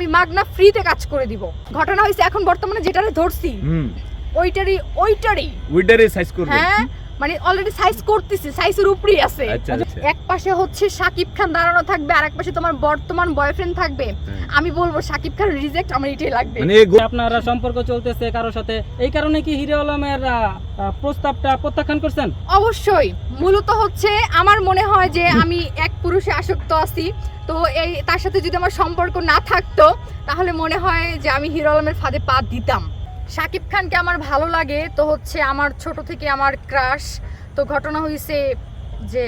আমি মাগনা ফ্রিতে কাজ করে দিব। ঘটনা হয়েছে এখন বর্তমানে যেটারে ধরছি ওইটারই ওইটারই। উইডারে সাইজ করবে। হ্যাঁ মানে অলরেডি সাইজ করতেছি সাইজের উপরেই আছে। আচ্ছা আচ্ছা। এক পাশে হচ্ছে সাকিব খান দাঁড়ানো থাকবে আর এক পাশে তোমার বর্তমান বয়ফ্রেন্ড থাকবে। হ্যাঁ। আমি বলব সাকিব খান রিজেক্ট আমার এটাই লাগবে। মানে আপনারা সম্পর্ক চলতেছে কারোর সাথে এই কারণে কি হিরো আলমের প্রস্তাবটা প্রত্যাখ্যান করছেন? অবশ্যই। মূলত হচ্ছে আমার মনে হয় যে আমি এক পুরুষে আসক্ত আছি। তো এই তার সাথে যদি আমার সম্পর্ক না থাকতো তাহলে মনে হয় যে আমি হিরো আলমের ফাঁদে পা দিতাম। শাকিব খানকে আমার ভালো লাগে তো হচ্ছে আমার ছোট থেকে আমার ক্রাশ। তো ঘটনা হয়েছে যে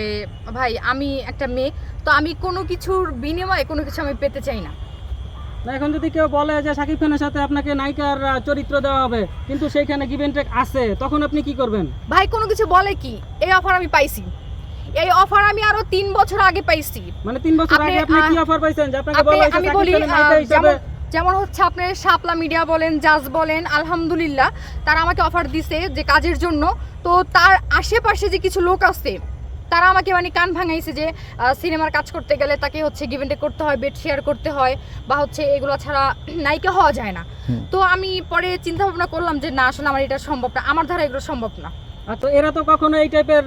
ভাই আমি একটা মেয়ে তো আমি কোনো কিছুর বিনিময়ে কোনো কিছু আমি পেতে চাই না। না এখন যদি কেউ বলে যে শাকিব খানের সাথে আপনাকে নায়িকার চরিত্র দেওয়া হবে কিন্তু সেইখানে গিভেন টেক আছে তখন আপনি কি করবেন? ভাই কোনো কিছু বলে কি? এই অফার আমি পাইছি। এই অফার আমি আরও তিন বছর আগে পাইছি। মানে তিন বছর আপনি, আগে আপনি কি অফার পাইছেন? যে আপনাকে বলা হয়েছে আমি বলি যেমন হচ্ছে আপনার শাপলা মিডিয়া বলেন জাজ বলেন আলহামদুলিল্লাহ তারা আমাকে অফার দিছে যে কাজের জন্য। তো তার আশেপাশে যে কিছু লোক আছে তারা আমাকে মানে কান ভাঙাইছে যে সিনেমার কাজ করতে গেলে তাকে হচ্ছে গিভেন্টে করতে হয় বেড শেয়ার করতে হয় বা হচ্ছে এগুলো ছাড়া নায়িকা হওয়া যায় না। তো আমি পরে চিন্তা ভাবনা করলাম যে না আসলে আমার এটা সম্ভব না আমার দ্বারা এগুলো সম্ভব না। তো এরা তো কখনো এই টাইপের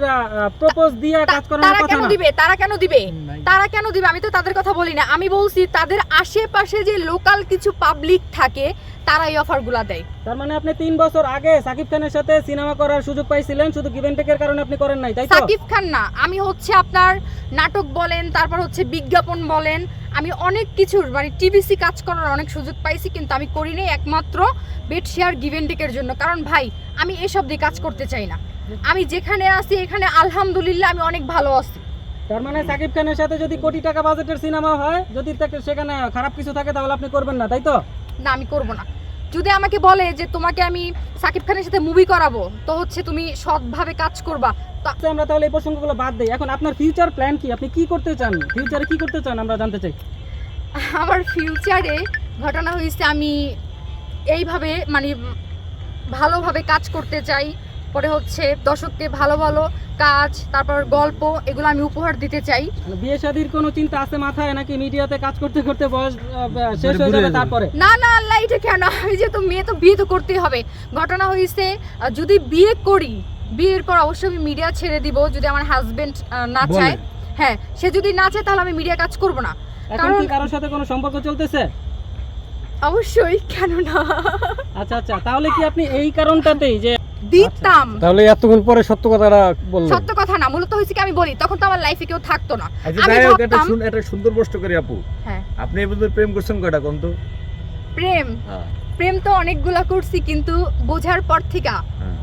প্রপোজ দিয়ে কাজ করার তারা কেন দিবে? তারা কেন দিবে? তারা কেন দিবে? আমি তো তাদের কথা বলি না। আমি বলছি তাদের আশেপাশে যে লোকাল কিছু পাবলিক থাকে তারা এই অফারগুলা দেয়। তার মানে আপনি তিন বছর আগে সাকিব খানের সাথে সিনেমা করার সুযোগ পাইছিলেন শুধু গিভেন টেকের কারণে আপনি করেন নাই তাই তো? সাকিব খান না। আমি হচ্ছে আপনার নাটক বলেন তারপর হচ্ছে বিজ্ঞাপন বলেন আমি অনেক কিছুর মানে টিভিসি কাজ করার অনেক সুযোগ পাইছি কিন্তু আমি করি নাই একমাত্র বেড শেয়ার গিভেন টেকের জন্য। কারণ ভাই আমি এসব দিয়ে কাজ করতে চাই না। আমি যেখানে আছি এখানে আলহামদুলিল্লাহ আমি অনেক ভালো আছি। তার মানে সাকিব খানের সাথে যদি কোটি টাকা বাজেটের সিনেমা হয় যদি তাকে সেখানে খারাপ কিছু থাকে তাহলে আপনি করবেন না তাই তো? না আমি করব না। যদি আমাকে বলে যে তোমাকে আমি সাকিব খানের সাথে মুভি করাবো তো হচ্ছে তুমি সৎভাবে কাজ করবা। আমরা তাহলে এই প্রসঙ্গগুলো বাদ দিই। এখন আপনার ফিউচার প্ল্যান কি? আপনি কি করতে চান? ফিউচারে কি করতে চান? আমরা জানতে চাই। আমার ফিউচারে ঘটনা হয়েছে আমি এইভাবে মানে ভালোভাবে কাজ করতে চাই। পরে হচ্ছে দর্শককে ভালো ভালো কাজ তারপর গল্প এগুলো আমি উপহার দিতে চাই। মানে বিয়ে শাদির কোনো চিন্তা আছে মাথায়? নাকি মিডিয়াতে কাজ করতে করতে বয়স শেষ মানে হয়ে যাবে তারপরে? না না আল্লাহ এটা কেন? আমি যেহেতু মেয়ে তো বিয়ে তো করতেই হবে। ঘটনা হয়েছে যদি বিয়ে করি বিয়ের পর অবশ্যই আমি মিডিয়া ছেড়ে দিব যদি আমার হাজবেন্ড না চায়। হ্যাঁ সে যদি না চায় তাহলে আমি মিডিয়া কাজ করব না। কারণ- কি কারোর সাথে কোনো সম্পর্ক চলতেছে? অবশ্যই কেন না? আচ্ছা আচ্ছা তাহলে কি আপনি এই কারণটাতেই যে দিতাম। তাহলে এতক্ষণ পরে সত্য কথাটা বললেন। সত্য কথা না মূলত হয়েছে কি আমি বলি তখন তো আমার লাইফে কেউ থাকতো না। আচ্ছা আমি ভাবতাম- শুন একটা সুন্দর প্রশ্ন করি আপু। হ্যাঁ। আপনি এই পর্যন্ত প্রেম করছেন কয়টা কোন তো প্রেম প্রেম তো অনেকগুলা করছি কিন্তু বোঝার পর থেকে হ্যাঁ।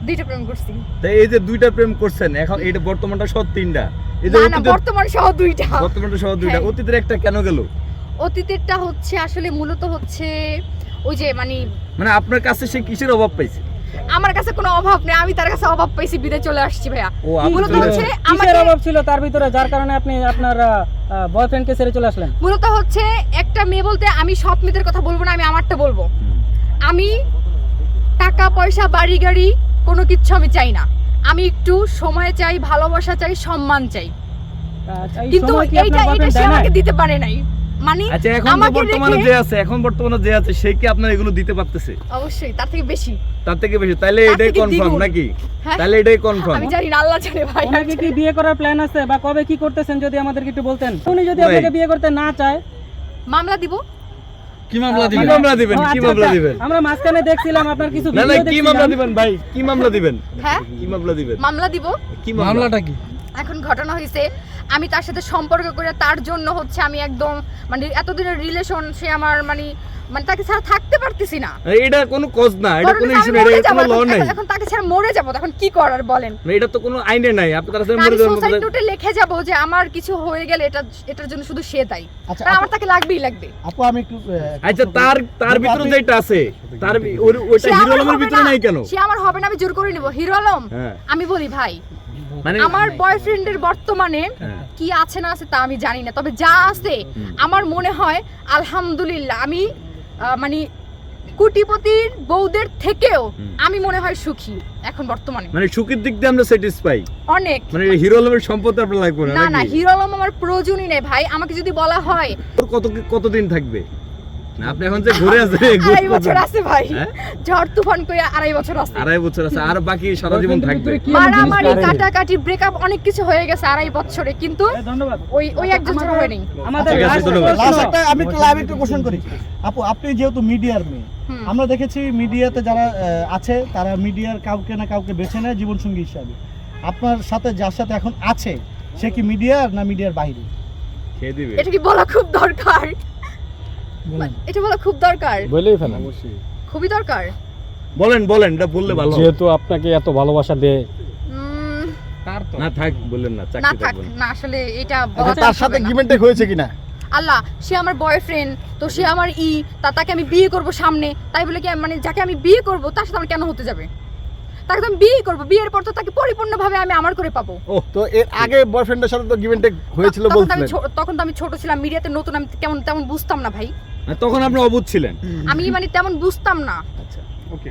দুইটা প্রেম করছি। তাই এই যে দুইটা প্রেম করছেন এখন এটা বর্তমানটা সহ তিনটা। এই যে না না অতীতের- বর্তমান সহ দুইটা। বর্তমানটা সহ দুইটা। হ্যাঁ। অতীতের একটা কেন গেল? অতীতেরটা হচ্ছে আসলে মূলত হচ্ছে ওই যে মানে মানে আপনার কাছে সে কিসের অভাব পাইছে? আমার কাছে কোনো অভাব নেই আমি তার কাছে অভাব পাইছি বিদে চলে আসছি ভাইয়া। ও মূলত হচ্ছে কিসের আমাকে অভাব ছিল তার ভিতরে যার কারণে আপনি আপনার বয়ফ্রেন্ডকে ছেড়ে চলে আসলেন? মূলত হচ্ছে একটা মেয়ে বলতে আমি সব মেয়েদের কথা বলব না আমি আমারটা বলব। আমি টাকা পয়সা বাড়ি গাড়ি কোনো কিচ্ছু আমি চাই না। আমি একটু সময় চাই ভালোবাসা চাই সম্মান চাই। আচ্ছা, কিন্তু এইটা এটা সে আমাকে দিতে পারে নাই। মানে আচ্ছা এখন বর্তমানে যে আছে এখন বর্তমানে যে আছে সে কি আপনার এগুলো দিতে পারতেছে? অবশ্যই তার থেকে বেশি। তার থেকে বেশি। তাহলে এটাই কনফার্ম নাকি? হ্যাঁ। তাহলে এটাই কনফার্ম আমি জানি না আল্লাহ জানে ভাই। কি বিয়ে করার প্ল্যান আছে? বা কবে কি করতেছেন যদি আমাদেরকে একটু বলতেন? উনি যদি আপনাকে বিয়ে করতে না চায়? মামলা দিব। কি মামলা কি দিবেন? মামলা দিবেন? কি আচ্ছা, মামলা আচ্ছা। দিবেন? আমরা মাঝখানে দেখছিলাম আপনার কিছু না না কি মামলা দিবেন ভাই? কি মামলা দিবেন? হ্যাঁ? কি মামলা দিবেন? মামলা দিব। কি মামলাটা কি? এখন ঘটনা হয়েছে আমি তার সাথে সম্পর্ক করে তার জন্য হচ্ছে আমি একদম মানে এতদিনের রিলেশন সে আমার মানে মানে তাকে ছাড়া থাকতে পারতেছি না। এটা কোনো কজ না এটা কোনো ইস্যু না এটা কোনো ল নাই। এখন- তাকে ছাড়া মরে যাব তখন কি করার বলেন? না, এটা তো কোনো আইনে নাই আপনি তার সাথে মরে যাবেন সুসাইড বলে- নোটে লিখে যাব যে আমার কিছু হয়ে গেলে এটা এটার জন্য শুধু সে দায়ী। আচ্ছা আমার তাকে লাগবেই লাগবে। আপু আমি একটু আচ্ছা তার তার ভিতরে যেটা আছে তার ওইটা সে হিরো আমার আলমের হবে ভিতরে না। নাই কেন? সে আমার হবে না আমি জোর করে নিব। হিরো আলম হ্যাঁ। আমি বলি ভাই মানে আমার বয়ফ্রেন্ডের বর্তমানে হ্যাঁ। কি আছে না আছে তা আমি জানি না তবে যা আছে আমার মনে হয় আলহামদুলিল্লাহ আমি মানে কোটিপতির বউদের থেকেও আমি মনে হয় সুখী এখন বর্তমানে। মানে সুখের দিক দিয়ে আমরা স্যাটিসফাই অনেক। মানে হিরো আলমের সম্পদ আপনার লাগবে না না না হিরো আলম আমার প্রয়োজনই নেই ভাই আমাকে যদি বলা হয় কত কতদিন থাকবে? আপনি এখন যে ঘুরে আছে আড়াই বছর আছে ভাই। হ্যাঁ? ঝড় তুফান কইয়া আড়াই বছর আছে। আড়াই বছর আছে আর বাকি সারা জীবন থাকবে। মারামারি কাটাকাটি ব্রেকআপ অনেক কিছু হয়ে গেছে আড়াই বছরে কিন্তু ওই ওই একজন ছাড়া হয়নি। আমাদের একটা আমি একটু লাইভ একটু কোশ্চেন করি। আপু আপনি যেহেতু মিডিয়ার মেয়ে আমরা দেখেছি মিডিয়াতে যারা আছে তারা মিডিয়ার কাউকে না কাউকে বেছে নেয় জীবনসঙ্গী হিসাবে। আপনার সাথে যার সাথে এখন আছে সে কি মিডিয়ার না মিডিয়ার বাইরে? খেয়ে দিবে। এটা কি বলা খুব দরকার? এটা বলা খুব দরকার। বলেই ফেলেন। খুবই দরকার। বলেন বলেন এটা বললে ভালো যেহেতু আপনাকে এত ভালোবাসা দেয়। না থাক বললেন না না চাকরি থাক না। আসলে এটা আচ্ছা, তার সাথে যাবে হয়েছে কিনা? আল্লাহ সে আমার বয়ফ্রেন্ড তো সে আমার ই তা তাকে আমি বিয়ে করব সামনে। তাই বলে কি আমি- মানে যাকে আমি বিয়ে করব তার সাথে আমার কেন হতে যাবে? তাকে তো আমি বিয়ে করব বিয়ের পর তো তাকে পরিপূর্ণভাবে আমি আমার করে পাবো। তো এর আগে বয়ফ্রেন্ডের সাথে তো গিভেন্টেক হয়েছিল তখন তো আমি বলছিলেন। তখন তো আমি ছোট ছিলাম মিডিয়াতে নতুন আমি কেমন তেমন বুঝতাম না ভাই। তখন আপনি অবুধ ছিলেন। আমি মানে তেমন বুঝতাম না।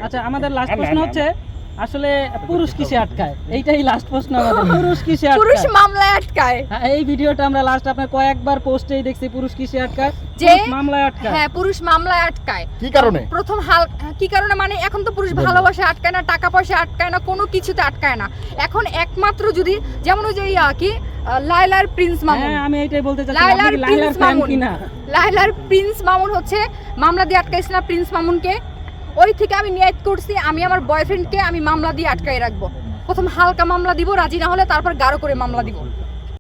আচ্ছা আমাদের লাস্ট প্রশ্ন হচ্ছে আসলে পুরুষ কিসে আটকায়? এইটাই লাস্ট প্রশ্ন আমাদের পুরুষ কিসে পুরুষ মামলায় আটকায়। হ্যাঁ, এই ভিডিওটা আমরা লাস্ট আপনার কয়েকবার পোস্টেই দেখছি পুরুষ কিসে আটকায়? যে মামলায় আটকায়। হ্যাঁ পুরুষ মামলায় আটকায়। কি কারণে? প্রথম হাল কি কারণে? মানে এখন তো পুরুষ ভালোবাসা আটকায় না টাকা পয়সা আটকায় না কোনো কিছুতে আটকায় না। এখন একমাত্র যদি যেমন ওই যে ইয়া কি আহ, লায়লার প্রিন্স মামুন। হ্যাঁ আমি এইটাই বলতে চাচ্ছি লায়লার প্রিন্স মামুন। কিনা? লাইলার প্রিন্স মামুন হচ্ছে মামলা দিয়ে আটকাইছে না প্রিন্স মামুনকে। ওই থেকে আমি নিয়ত করছি আমি আমার বয়ফ্রেন্ডকে আমি মামলা দিয়ে আটকাই রাখব। প্রথম হালকা মামলা দিব রাজি না হলে তারপর গাঢ় করে মামলা দিব।